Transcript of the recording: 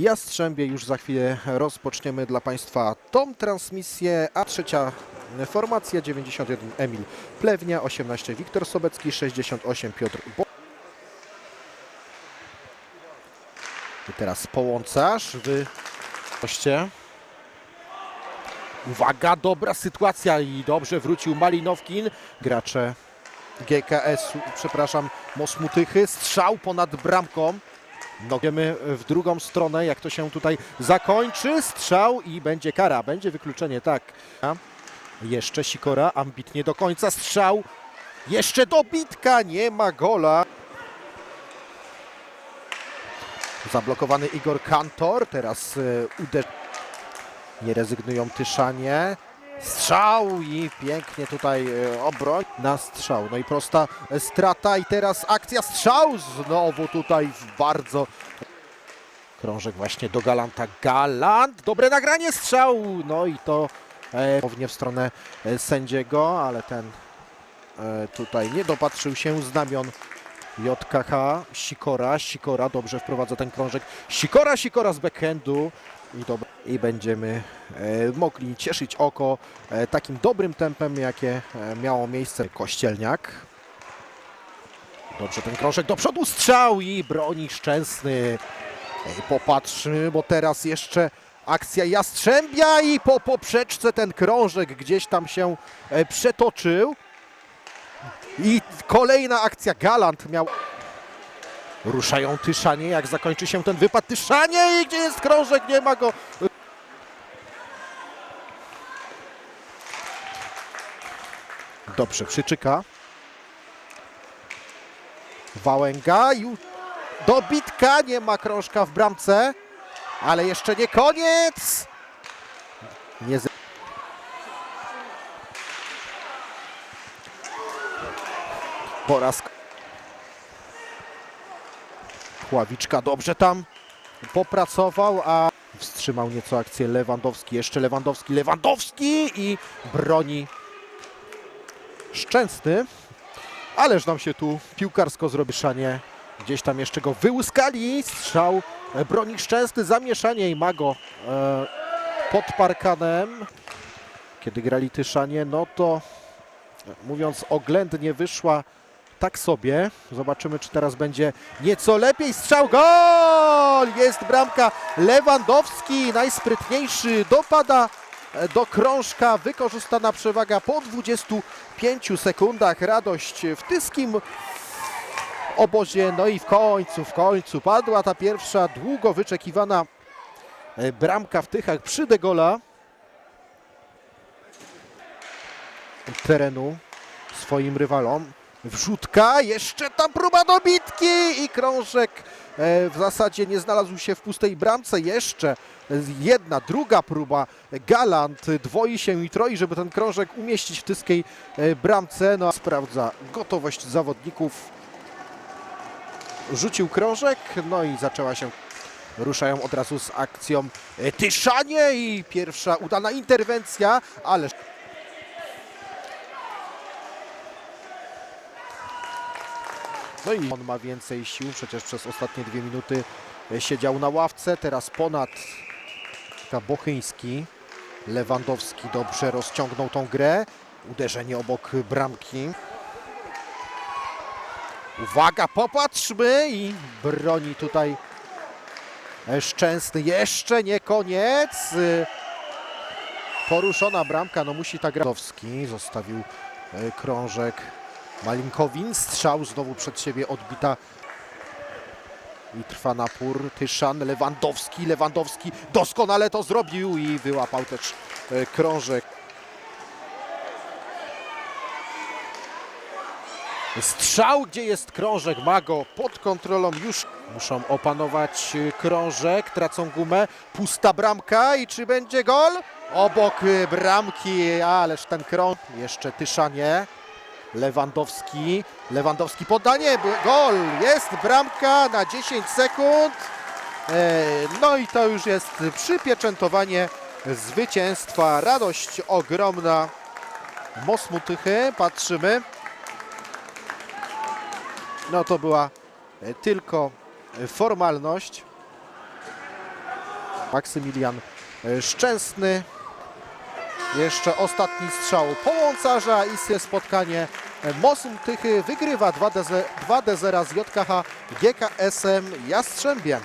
Jastrzębie. Już za chwilę rozpoczniemy dla Państwa tą transmisję, a trzecia formacja 91 Emil Plewnia, 18 Wiktor Sobecki, 68 Piotr Bo... I teraz połącarz w goście. Uwaga, dobra sytuacja i dobrze wrócił Malinowkin. Gracze GKS, przepraszam, Mosmutychy. Strzał ponad bramką. No, wiemy w drugą stronę, jak to się tutaj zakończy. Strzał i będzie kara, będzie wykluczenie, tak. Jeszcze Sikora, ambitnie do końca strzał. Jeszcze dobitka, nie ma gola. Zablokowany Igor Kantor, teraz e, uderz... Nie rezygnują Tyszanie. Strzał i pięknie tutaj e, obroń na strzał. No i prosta e, strata i teraz akcja strzał znowu tutaj w bardzo krążek właśnie do Galanta. Galant, dobre nagranie strzał. No i to e, pewnie w stronę e, sędziego, ale ten e, tutaj nie dopatrzył się znamion JKH. Sikora, Sikora dobrze wprowadza ten krążek. Sikora, Sikora z backhandu. I, dob- I będziemy e, mogli cieszyć oko e, takim dobrym tempem, jakie e, miało miejsce Kościelniak. Dobrze ten krążek do przodu, strzał i broni Szczęsny. Popatrzmy, bo teraz jeszcze akcja Jastrzębia i po poprzeczce ten krążek gdzieś tam się przetoczył. I kolejna akcja Galant miał. Ruszają Tyszanie, jak zakończy się ten wypad. Tyszanie i gdzie jest krążek? Nie ma go. Dobrze, przyczyka. Wałęga i dobitka. Nie ma krążka w bramce, ale jeszcze nie koniec. Nie z... Po raz Ławiczka dobrze tam popracował, a wstrzymał nieco akcję Lewandowski. Jeszcze Lewandowski, Lewandowski i broni Szczęsny. Ależ nam się tu piłkarsko zrobi szanie. Gdzieś tam jeszcze go wyłuskali. Strzał broni Szczęsny, zamieszanie i ma go e, pod parkanem. Kiedy grali Tyszanie, no to mówiąc oględnie wyszła tak sobie. Zobaczymy, czy teraz będzie nieco lepiej. Strzał, gol! Jest bramka. Lewandowski, najsprytniejszy, dopada do krążka. Wykorzystana przewaga po 25 sekundach. Radość w tyskim obozie. No i w końcu, w końcu padła ta pierwsza długo wyczekiwana e, bramka w Tychach przy Degola. Terenu swoim rywalom. Wrzutka, jeszcze tam próba dobitki i krążek e, w zasadzie nie znalazł się w pustej bramce. Jeszcze jedna, druga próba. Galant dwoi się i troi, żeby ten krążek umieścić w tyskiej e, bramce. No, sprawdza gotowość zawodników. Rzucił krążek, no i zaczęła się. Ruszają od razu z akcją e, Tyszanie i pierwsza udana interwencja, ale No i on ma więcej sił, przecież przez ostatnie dwie minuty e, siedział na ławce, teraz ponad Bochyński. Lewandowski dobrze rozciągnął tą grę. Uderzenie obok bramki. Uwaga, popatrzmy i broni tutaj Szczęsny. Jeszcze nie koniec. Poruszona bramka, no musi ta gra. Lewandowski zostawił e, krążek Malinkowin, strzał znowu przed siebie odbita i trwa napór. Tyszan, Lewandowski, Lewandowski doskonale to zrobił i wyłapał też e, krążek. Strzał, gdzie jest krążek, ma go pod kontrolą już. Muszą opanować e, krążek, tracą gumę, pusta bramka i czy będzie gol? Obok e, bramki, ależ ten krąg, jeszcze Tyszanie. Lewandowski, Lewandowski podanie, gol, jest bramka na 10 sekund. E, No i to już jest przypieczętowanie zwycięstwa. Radość ogromna Mosmutychy, patrzymy. No to była e, tylko formalność. Maksymilian e, Szczęsny. Jeszcze ostatni strzał Połącarza i spotkanie e, Mosum Tychy wygrywa 2 do 0 z JKH GKS-em Jastrzębiem.